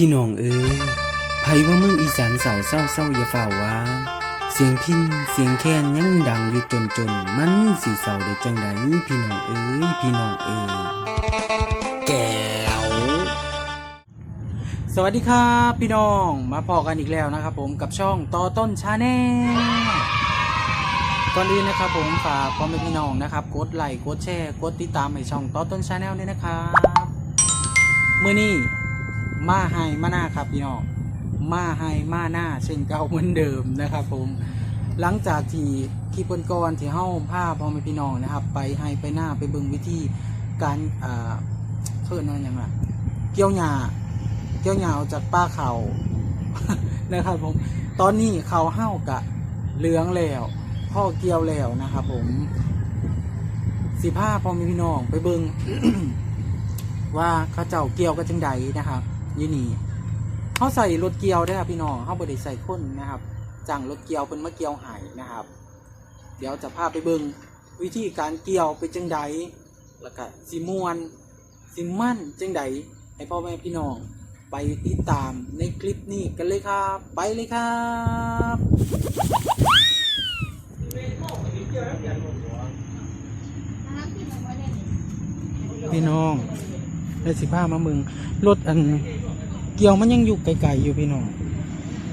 พี่น้องเอ้ยไผว่าเมืองอีสานเสาเศร้าเศร้าอย่าฝ่าว่า เสียงพินเสียงแคนยังดังอยู่จนจนมันสิเศร้าได้จังใดพี่น้องเอ้ยพี่น้องเอ้ยแก้วสวัสดีครับพี่น้องมาพอกันอีกแล้วนะครับผมกับช่องต่อต้นชาแนลก่อนอื่นนะครับผมฝากพ่อแม่พี่น้องนะครับกดไลค์กดแชร์กดติดตามให้ช่องต่อต้นชาแนลด้วยนะครับเมื่อนี้ มาให้มาหน้าครับพี่น้องมาให้มาหน้าเช่นเก่าเหมือนเดิมนะครับ ผมหลังจากที่คลิปก่อนๆที่เฮ้าผ้าพ่อแม่พี่น้องนะครับ ไปให้ไปหน้าไปเบิ่งวิธีการอ่าเพิ่นนั่นยังไงเกี่ยวหญ้าเกี่ยวหยาจากป้าเขานะครับผมตอนนี้เขาเห้ากะเหลืองแล้วพ่อเกี่ยวแล้วนะครับผมสิผ้าพ่อแมีพี่น้องไปเบิงว่าเขาเจ้าเกี่ยวกันจังใดนะครับ อยี่นี่เขาใส่รถเกียวได้ครับพี่น้องเขาบริใส่ค้นนะครับจ้างรถเกียวเป็นมะเกียวหายนะครับ เดี๋ยวจะพาไปเบิงวิธีการเกี่ยวเป็นจังใดแล้วก็สิมวนสิมั่นจังใดให้พ่อแม่พี่น้องไปติดตามในคลิปนี้กันเลยครับ ไปเลยครับพี่น้อง ในสิบ้ามามึงรถอันเกี่ยวมันยังอยู่ไกลๆอยู่พี่น้อง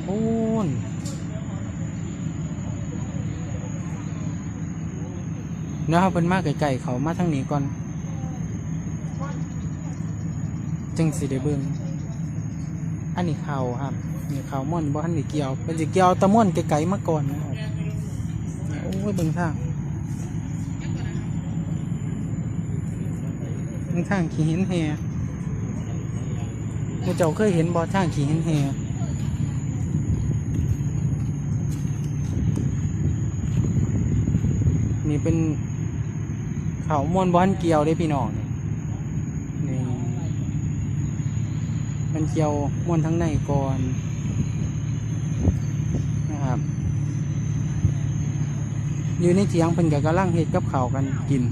โอ้นนะครับเป็นมากไกลๆเขามาทางนี้ก่อนจังสิได้เบิ่งอันนี้เขาครับนี่เขาม่อนบ่ทันได้เกี่ยวเป็นสิเกี่ยวตะม่อนไกลๆมาก่อนนะครับโอ้ยเบิ่งทาง เบิ่งทางขี่หินแฮหมู่เจ้าเคยเห็นบ่ทางขี่หินแฮนี่เป็นเขาม่อนบ่ทันเกี่ยวเด้พี่น้องนี่นี่มันเกี่ยวมวนทั้งในก่อนนะครับ อยู่ในเถียงเพิ่นกับกำลังเฮ็ดกับเขากันกิน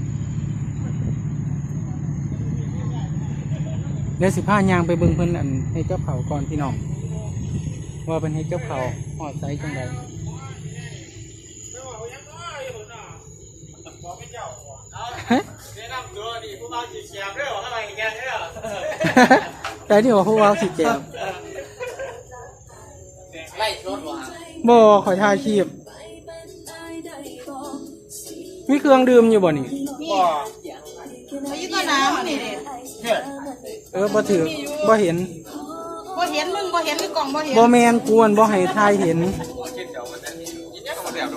เดี๋ยวสิพายางไปเบิ่งเพิ่นอันเฮ็ดกับข้าวก่อนพี่น้องว่าเพิ่นเฮ็ดกับข้าวฮอดไสจังไดฮะแนะนำตัวนี่ผู้บ่าวสีเขียวเด้อว่าอะไรแกเด้อแต่ที่ว่าผู้ว่าสิแจมไล่ชดว่ะบ่ขอทายชีพมีเครื่องดื่มอยู่บ่นี่บ่อายุก็น้ำนี่เด็เนี่ย เออบ่ถือบ่เห็นบ่เห็นมึงบ่เห็นหรือกล่องบ่เห็นบ่แมนกวนบ่ให้ทายเห็นคิดเดี๋ยวมันจะกินยังก็มาแบบ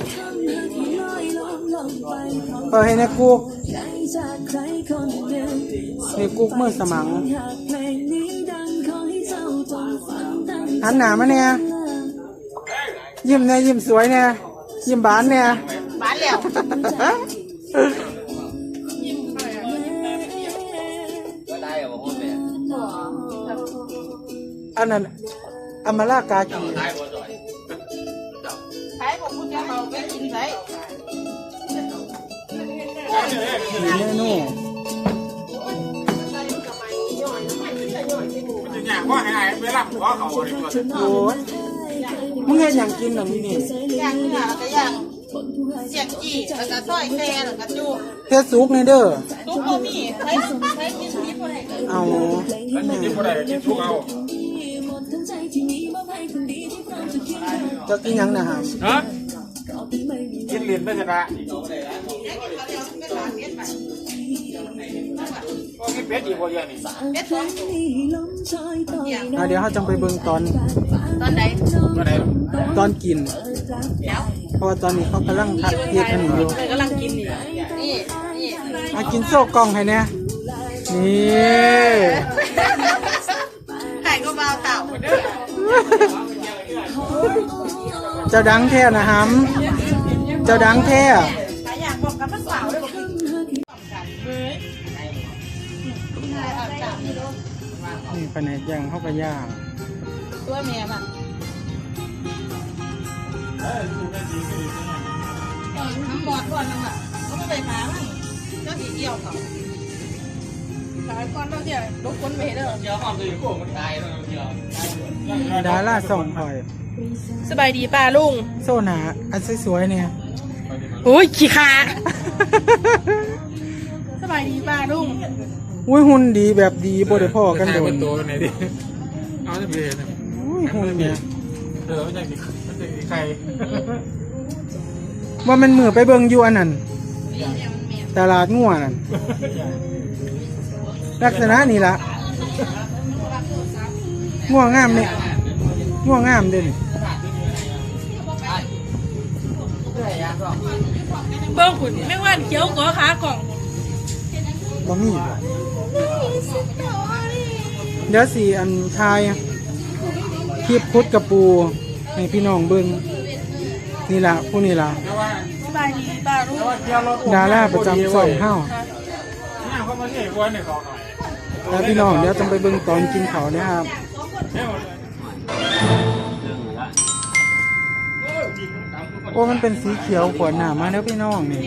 เปิดให้ในกุ๊กในกุ๊กมือสมังหันหน้ามาเนี่ยยิ้มเนี่ยยิ้มสวยเนี่ยยิ้มบานเนี่ยบ้านแล้วก็ได้อะบ่พูดแม่ อันนั้นอำมาลากากีได้บ่จ่อยขายของคุณจะเอาไปกินไสมีเมนูมันจะอยากว่าให้เวลาหัวเขาบ่ได้ตัวโอ้ยมึงเห็นอย่างกินหรอนี่นี่ย่างเนื้อแล้วก็ย่างเสียบจี้แล้วก็ซอยแซ่แล้วก็จุ่มเทสุกในเด้อทุกบ่มีใช้ใช้กิน นี้บ่ได้เอากินบ่ได้กินทุกเอาจะกินหยังนะฮะฮะกินลิ้นไม่ชนะก็กินเป็ดอีกบ่เยอะนี่เด็ดสองอะเดี๋ยวเขาจังไปเบิ่งตอนตอนไหนบ่ได้ตอนกินแล้วเพราะว่าตอนนี้เขากำลังทัดเทียบกันอยู่กำลังกินนี่นี่นี่ มากินโซ่กล่องให้เนี่ยนี่ ขายก็บ่าวเต่าเด้อเจ้าดังแท้นะฮัมเจ้าดังแท้ขายอยากบอกกับมันสาวเด้อบ่กันเฮ้ยเอาจับนี่แผนกย่างเข้าไปย่างตัวแม่ป่ะน้ำบอดก่อนนึงอะเขาไม่ไปหามั้งเจ้าสีเกี่ยวเขา ขายก่อนเราเดี๋ยวลูกคนไปเด้อเดี๋ยวความตื่นกูมันตายแล้วเดี๋ยวดาราส่องคอย สบายดีป้าลุง โซนาอันสวยๆเนี่ยโอ้ยขี้ขาสบายดีป้าลุงอุ้ยหุ่นดีแบบดีบ่ได้พ่อกันโดนตัวไหนดิเอาจะไปเห็นอุ้ยหุ่นเนี่ยเออไม่ใช่ไม่ใช่ใครว่ามันมือไปเบิ่งอยู่อันนั้นตลาดงัวนั่น ลักษณะนี่ละงัวงามเนี่ยงัวงามเด่นเบิ้งขุนไม่ว่านเขียวกัวขากล่องบ่มีบ่เดี๋ยวสีอันทายคลิปพุดกระปูให้พี่น้องเบิ่งนี่ล่ะผู้นี่ล่ะสบายดีป้าลุงเที่ยวรถดาราประจำสองเฮ้า แล้วพี่น้องเดี๋ยวจะไปเบิ่งตอนกินเขาวนะครับเที่ยวโอ้มันเป็นสีเขียวขวดหนามาแล้วพี่น้องนี่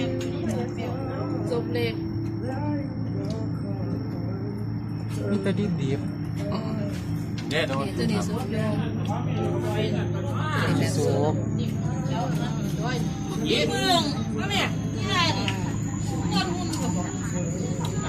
จบเล็กมีแต่ดิบดิบเนี่ยโดนตัวนี้สุดยอดโซบยี่เมืองมาแม่ที่ไหนนี่ยอดหุ่นกับบอกรู้เลยสองมือแล้วก็ได้กินย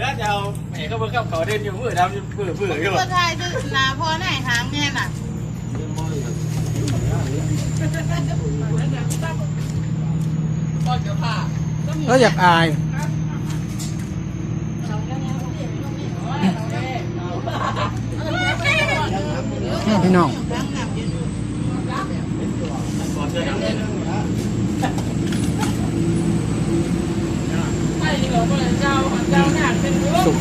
ด้ไหนโอ้ยมีดอกเลยหลานมิวนี่ได้มีดอกเลยไทยจะคนจะมันตะแคร์เหลือจะเอาไอ้เขาเบิ่งเขาเดินอยู่มือดำเบื่อเบื่ออยู่ก็ไทยจะนาพอไหนหางแม่น่ะแล้วอยากอายเนี่ยพี่น้อง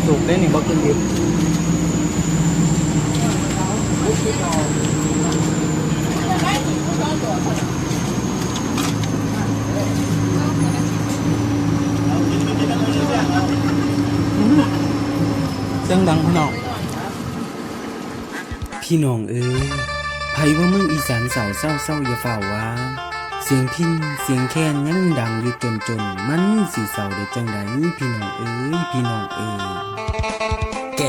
สุกๆได้หนึ่งบอกกินดิบเสียงดังพี่น้องพี่น้องเอ้ยไผว่าเมืองอีสานสาวเศร้าเศร้าอย่าฝ่าว่า เสียงพินเสียงแค้นยังดังอยู่จนจน มันสีเศร้าได้จังใดพี่น้องเอ้ยพี่น้องเอ้ยแก